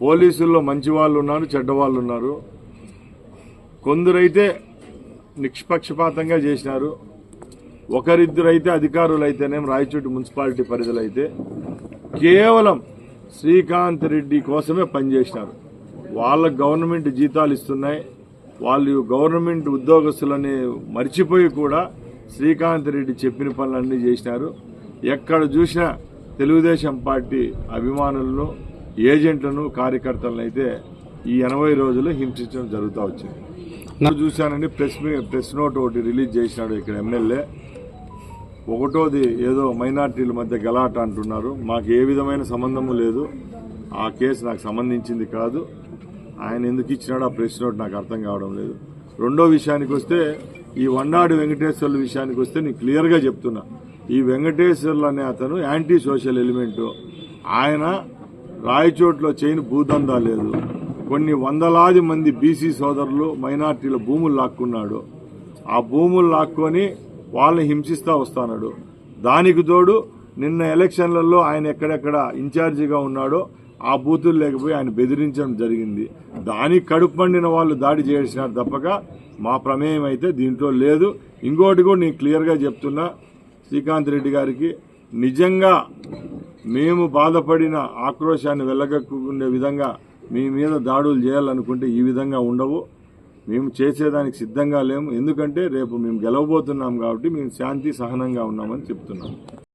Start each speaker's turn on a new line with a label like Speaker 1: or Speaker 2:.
Speaker 1: పోలీసుల్లో మంచి వాళ్ళు ఉన్నారు చెడ్డవాళ్ళు ఉన్నారు కొందరైతే నిష్పక్షపాతంగా చేసినారు. ఒకరిద్దరైతే అధికారులు అయితేనేం రాయచోటి మున్సిపాలిటీ పరిధిలో అయితే కేవలం శ్రీకాంత్ రెడ్డి కోసమే పనిచేసినారు. వాళ్ళ గవర్నమెంట్ జీతాలు ఇస్తున్నాయి. వాళ్ళు గవర్నమెంట్ ఉద్యోగస్తులని మర్చిపోయి కూడా శ్రీకాంత్ రెడ్డి చెప్పిన పనులన్నీ చేసినారు. ఎక్కడ చూసినా తెలుగుదేశం పార్టీ అభిమానులను ఏజెంట్లను కార్యకర్తలను అయితే ఈ ఎనభై రోజులు హింసించడం జరుగుతూ వచ్చింది. నేను చూశానండి ప్రెస్ ప్రెస్ నోట్ ఒకటి రిలీజ్ చేసినాడు ఇక్కడ ఎమ్మెల్యే. ఒకటోది ఏదో మైనార్టీల మధ్య గలాట అంటున్నారు. మాకు ఏ విధమైన సంబంధము లేదు. ఆ కేసు నాకు సంబంధించింది కాదు. ఆయన ఎందుకు ఇచ్చినాడు ఆ ప్రెస్ నోట్ నాకు అర్థం కావడం లేదు. రెండో విషయానికి వస్తే ఈ వన్నాడు వెంకటేశ్వర్ల విషయానికి వస్తే నేను క్లియర్గా చెప్తున్నా. ఈ వెంకటేశ్వర్లు అనే అతను యాంటీ సోషల్ ఎలిమెంటు. ఆయన రాయచోట్లో చేయని భూదందా లేదు. కొన్ని వందలాది మంది బీసీ సోదరులు మైనార్టీల భూములు లాక్కున్నాడు. ఆ భూములు లాక్కొని వాళ్ళని హింసిస్తా వస్తాడు దానికి తోడు నిన్న ఎలక్షన్లలో ఆయన ఎక్కడెక్కడ ఇన్ఛార్జిగా ఉన్నాడో ఆ బూతులు లేకపోయి ఆయన బెదిరించడం జరిగింది. దానికి కడుపు పండిన వాళ్ళు దాడి చేసినారు తప్పక మా ప్రమేయం అయితే దీంట్లో లేదు. ఇంకోటి కూడా నేను క్లియర్గా చెప్తున్నా. శ్రీకాంత్ రెడ్డి గారికి నిజంగా మేము బాధపడిన ఆక్రోశాన్ని వెళ్ళగక్కునే విధంగా మీ మీద దాడులు చేయాలనుకుంటే ఈ విధంగా ఉండవు. మేము చేసేదానికి సిద్ధంగా లేము. ఎందుకంటే రేపు మేము గెలవబోతున్నాం కాబట్టి మేము శాంతి సహనంగా ఉన్నామని చెప్తున్నాం